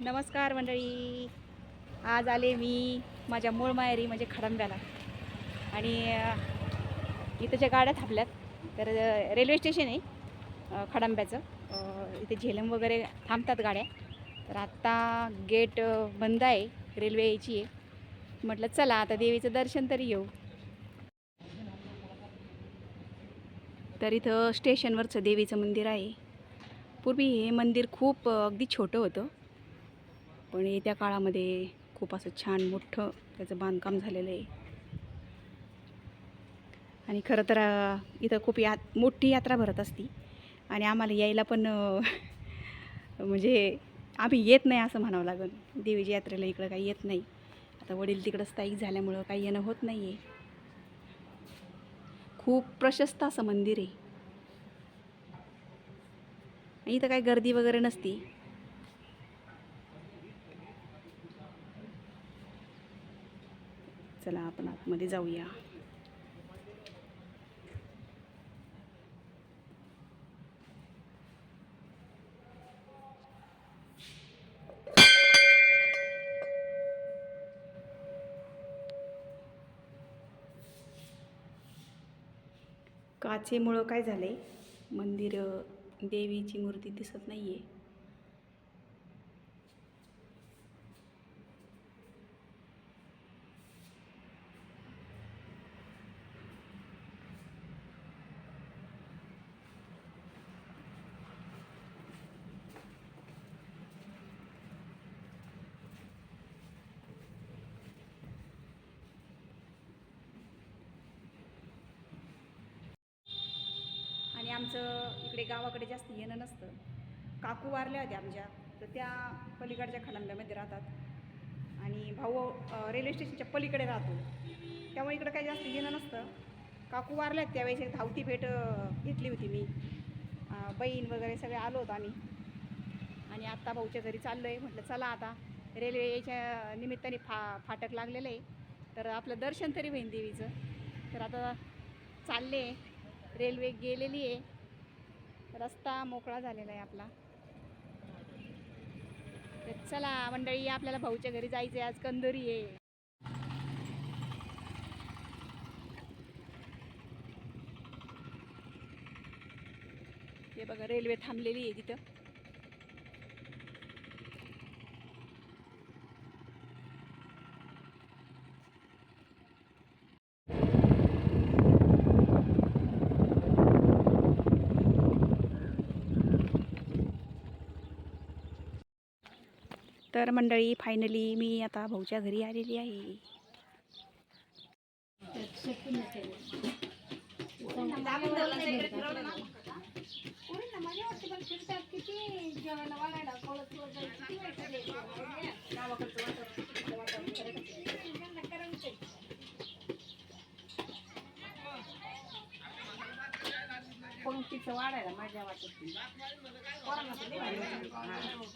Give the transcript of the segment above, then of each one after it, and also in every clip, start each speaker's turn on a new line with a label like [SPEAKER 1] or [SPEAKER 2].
[SPEAKER 1] नमस्कार मंडळी. आज आले मी माझ्या मूळ माहेरी म्हणजे खडंब्याला. आणि इथं ज्या गाड्या थांबल्यात तर रेल्वे स्टेशन आहे खडंब्याचं. इथे झेलम वगैरे थांबतात गाड्या. तर आत्ता गेट बंद आहे. रेल्वे यायची आहे. म्हटलं चला आता देवीचं दर्शन तरी घेऊ. तर इथं स्टेशनवरचं देवीचं मंदिर आहे. पूर्वी हे मंदिर खूप अगदी छोटं होतं. पण येत्या काळामध्ये खूप असं छान मोठं त्याचं बांधकाम झालेलं आहे. आणि खरं तर इथं खूप या मोठी यात्रा भरत असती. आणि आम्हाला यायला पण म्हणजे आम्ही येत नाही असं म्हणावं लागेल. देवीच्या यात्रेला इकडं काही येत नाही. आता वडील तिकडं स्थायिक झाल्यामुळं काही येणं होत नाही आहे खूप प्रशस्त असं मंदिर आहे. इथं काही गर्दी वगैरे नसती. चला आपण आतमध्ये जाऊया. काचेमुळं काय झालं आहे मंदिर देवीची मूर्ती दिसत नाही आहे आमचं इकडे गावाकडे जास्त येणं नसतं. काकू वारल्या होत्या आमच्या. तर त्या पलीकडच्या खलंब्यामध्ये राहतात. आणि भाऊ रेल्वे स्टेशनच्या पलीकडे राहतो. त्यामुळे इकडं काही जास्त येणं नसतं. काकू वारल्यात आहेत त्यावेळेस एक धावती भेट घेतली होती मी. बहीण वगैरे सगळे आलो होतो आम्ही. आणि आत्ता भाऊच्या घरी चाललो आहे म्हटलं चला आता. रेल्वे निमित्ताने फा फाटक लागलेलं आहे. तर आपलं दर्शन तरी होईन देवीचं. तर आता चालले. रेल्वे गेलेली आहे. रस्ता मोकळा झालेला आहे आपला. तर चला मंडळी आपल्याला भाऊच्या घरी जायचं आहे आज कंदोरी आहे. हे बघा रेल्वे थांबलेली आहे तिथं. तर मंडळी फायनली मी आता भाऊच्या घरी आलेली आहे.
[SPEAKER 2] वाढायला माझ्या वाटत नाही. पोरांना तर लई भारी वाटतं.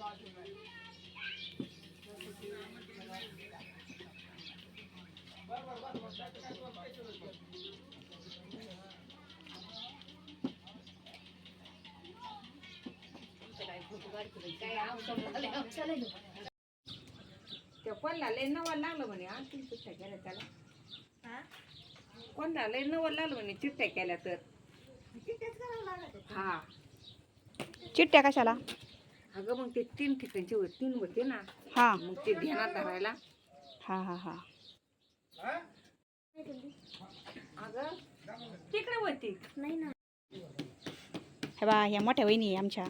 [SPEAKER 2] त्या कोणला लय नवल लागलं म्हणे आणखी चिठ्ठ्या केल्या त्याला. कोणला लय नवल लागलं म्हणे चिठ्ठ्या केल्या तर. हा.
[SPEAKER 1] चिट्ट्या कशाला?
[SPEAKER 2] अगं मग ते तीन ठिकाणचे होते तीन होते ना.
[SPEAKER 1] हां.
[SPEAKER 2] मग ते ध्यानात धरायला.
[SPEAKER 1] हां हां हां.
[SPEAKER 2] अगं तिकडे होती.
[SPEAKER 1] हे बा ह्या मोठ्या वहिनी आहे आमच्या.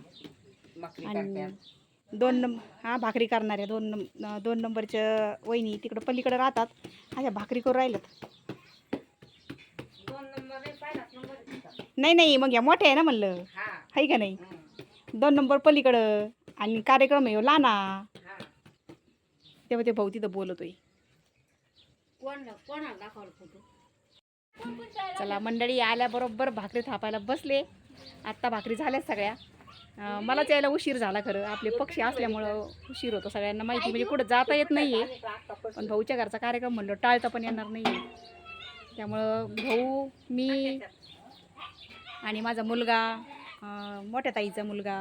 [SPEAKER 1] आणि दोन नंब हां भाकरी करणाऱ्या दोन नंब दोन नंबरच्या वहिनी तिकडं पलीकडे राहतात. अशा भाकरी करू राहिल्यात.
[SPEAKER 2] नाही.
[SPEAKER 1] नाही मग या मोठ्या आहे ना म्हणलं.
[SPEAKER 2] हा.
[SPEAKER 1] आहे का नाही?
[SPEAKER 2] हं,
[SPEAKER 1] दोन नंबर पलीकडं आणि कार्यक्रम आहे ह्यो लाना.
[SPEAKER 2] हा.
[SPEAKER 1] तेव्हा ते भाऊ तिथं बोलतोय. चला मंडळी आल्याबरोबर भाकरी थापायला बसले. आत्ता भाकरी झाल्या सगळ्या. मलाच यायला उशीर झाला खरं. आपले पक्षी असल्यामुळं उशीर होतो सगळ्यांना. माहिती म्हणजे कुठं जाता येत नाही आहे पण भाऊच्या घरचा कार्यक्रम म्हणलं टाळता पण येणार नाही आहे त्यामुळं भाऊ मी आणि माझा मुलगा मोठ्या ताईचा मुलगा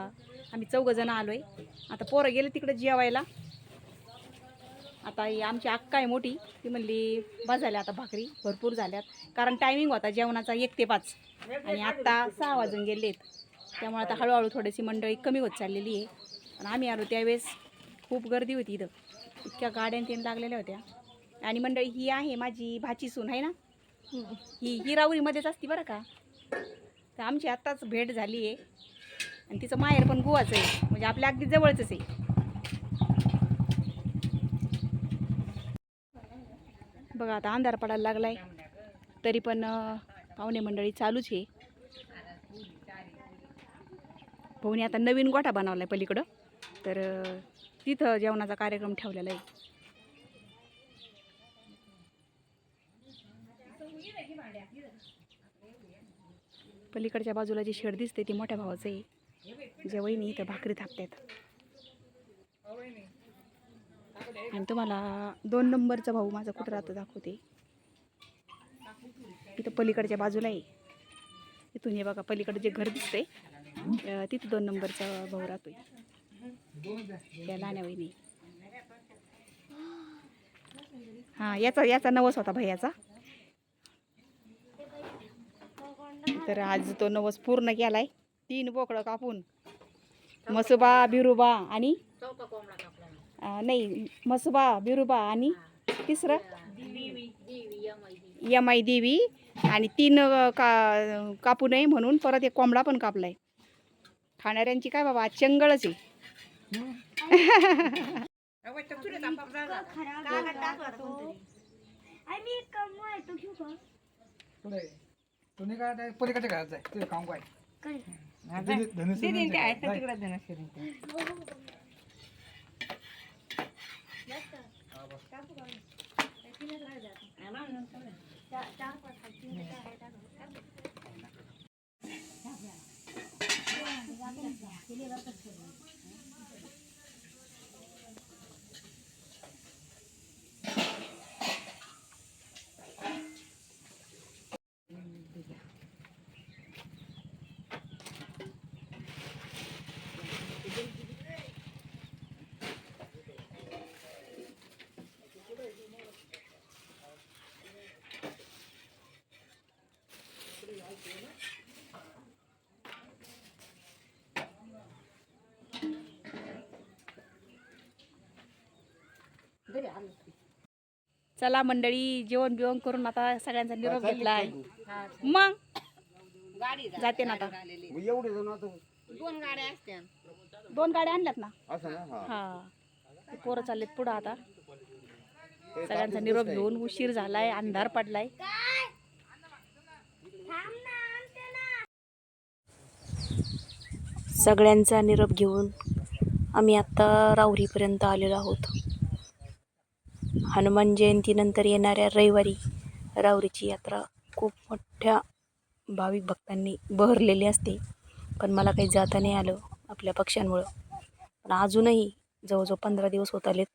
[SPEAKER 1] आम्ही चौघजण आलो आहे आता पोरं गेले तिकडे जेवायला. आता ही आमची अक्का आहे मोठी ती म्हणली बस झाल्या आता भाकरी भरपूर झाल्यात. कारण टायमिंग होता जेवणाचा एक ते पाच. आणि आत्ता सहा वाजून गेलेत. त्यामुळे आता हळूहळू थोडीशी मंडळी कमी होत चाललेली आहे. आणि आम्ही आलो त्यावेळेस खूप गर्दी होती इथं. इतक्या गाड्यां तीन लागलेल्या होत्या. आणि मंडळी ही आहे माझी भाची सून आहे ना? ही ही राऊरीमध्येच असती बरं का? तर आमची आत्ताच भेट झाली आहे. आणि तिचं माहेर पण गोवाचं आहे. म्हणजे आपल्या अगदी जवळचंच आहे. बघा आता अंधार पडायला लागलाय. तरी पण पाहुणे मंडळी चालूच आहे. भाऊने आता नवीन गोठा बनवला आहे पलीकडं. तर तिथं जेवणाचा कार्यक्रम ठेवलेला आहे. पलीकडच्या बाजूला जी शेड दिसते ती मोठ्या भावाचं आहे. जे वहिनी इथं भाकरी थापतात आणि तुम्हाला दोन नंबरचा भाऊ माझा कुठं राहतो दाखवते. इथं पलीकडच्या बाजूला आहे. इथून हे बघा पलीकडे जे घर दिसतंय तिथं दोन नंबरचा भाऊ राहतो त्या लहान्या वहिनी. हां याचा याचा नवस होता भैयाचा. तर आज तो नवस पूर्ण केलाय. तीन बोकडं कापून. मसुबा बिरुबा आणि नाही मसुबा बिरुबा आणि तिसरं?
[SPEAKER 2] यमाई
[SPEAKER 1] यम देवी. आणि तीन का कापू नये म्हणून परत एक कोंबडा पण कापलाय. खाणाऱ्यांची काय बाबा आज चंगळच आहे
[SPEAKER 3] पुढे तुम्ही काय ते पलीकडच्या घरात जाय तुझं काम काय धनु- धनुष्य
[SPEAKER 2] Ini adalah.
[SPEAKER 1] चला मंडळी जेवण बिवण करून आता सगळ्यांचा निरोप घेतला आहे. मग?
[SPEAKER 2] गाडी
[SPEAKER 1] जाते ना आता.
[SPEAKER 4] एवढे आता?
[SPEAKER 2] दोन गाड्या असत्या.
[SPEAKER 1] दोन गाड्या आणल्यात ना?
[SPEAKER 4] असं ना? हा.
[SPEAKER 1] पोरं चाललेत पुढं आता. सगळ्यांचा निरोप घेऊन उशीर झालाय अंधार पडलाय. सगळ्यांचा निरोप घेऊन आम्ही आत्ता राहुरीपर्यंत आलेलो आहोत. हनुमान जयंतीनंतर येणाऱ्या रविवारी राहुरीची यात्रा खूप मोठ्या भाविक भक्तांनी बहरलेली असते. पण मला काही जाता नाही आलं आपल्या पक्ष्यांमुळं. पण अजूनही जवळजवळ पंधरा दिवस होत आलेत.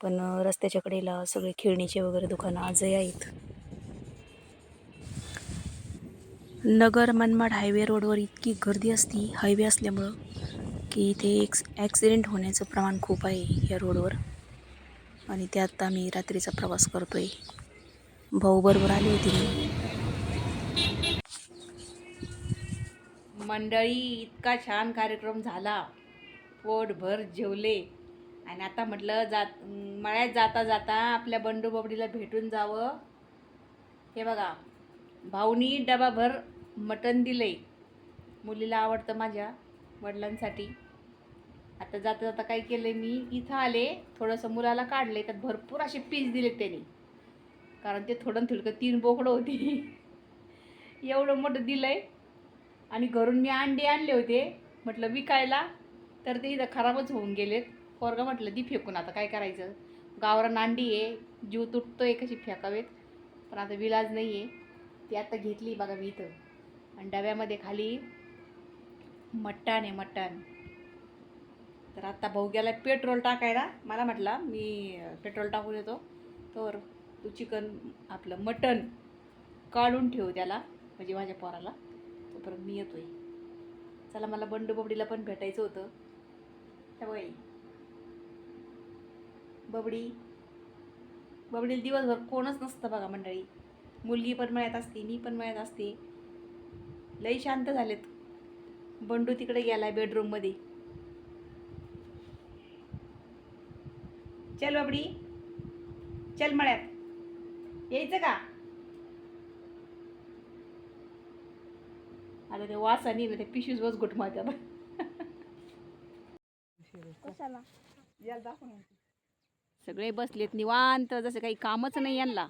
[SPEAKER 1] पण रस्त्याच्या कडेला सगळे खेळणीचे वगैरे दुकानं आजही आहेत. नगर मनमाड हायवे रोडवर इतकी गर्दी असती हायवे असल्यामुळं की इथे एक ॲक्सिडेंट होण्याचं प्रमाण खूप आहे या रोडवर. आणि ते आत्ता मी रात्रीचा प्रवास करतोय. भाऊ बरोबर आली होती मी मंडळी इतका छान कार्यक्रम झाला. पोटभर जेवले. आणि आता म्हटलं जात मळ्यात जाता जाता आपल्या बंडू बबडीला भेटून जावं. हे बघा भाऊनी डबाभर मटण दिलंय. मुलीला आवडतं माझ्या वडिलांसाठी. आता जाता जाता काय केलं मी? इथं आले थोडंसं मुलाला काढले त्यात भरपूर असे पीस दिलेत त्यांनी. कारण ते थोडं थोडकं तीन बोकडं होती. एवढं मोठं दिलंय. आणि घरून मी अंडे आणले होते म्हटलं विकायला तर ते इथं खराबच होऊन गेलेत. पोरगा म्हटलं ती फेकून आता काय करायचं? गावरान अंडी आहे जीव तुटतो आहे कशी फेकावेत? पण आता विलाज नाही आहे ती आता घेतली बघा मी इथं. आणि डब्यामध्ये खाली मटण आहे मटण. तर आत्ता भाऊ गेला पेट्रोल टाकायला मला म्हटला मी पेट्रोल टाकून येतो. तर तू चिकन आपलं मटण काढून ठेव त्याला म्हणजे माझ्या पोराला. तोपर्यंत मी येतोय. चला मला बंडू बबडीला पण भेटायचं होतं. त्यामुळे बबडी. बबडीला दिवसभर कोणच नसतं बघा मंडळी. मुलगी पण मळ्यात असते मी पण मळ्यात असते. लई शांत झालेत. बंडू तिकडे गेला आहे बेडरूममध्ये चल बबडी. चल मळ्यात. यायचं का? आता ते वासानी ना ते पिशवीच बस घुट माझ्या सगळे बसलेत निवांत जसं काही कामच नाही यांना.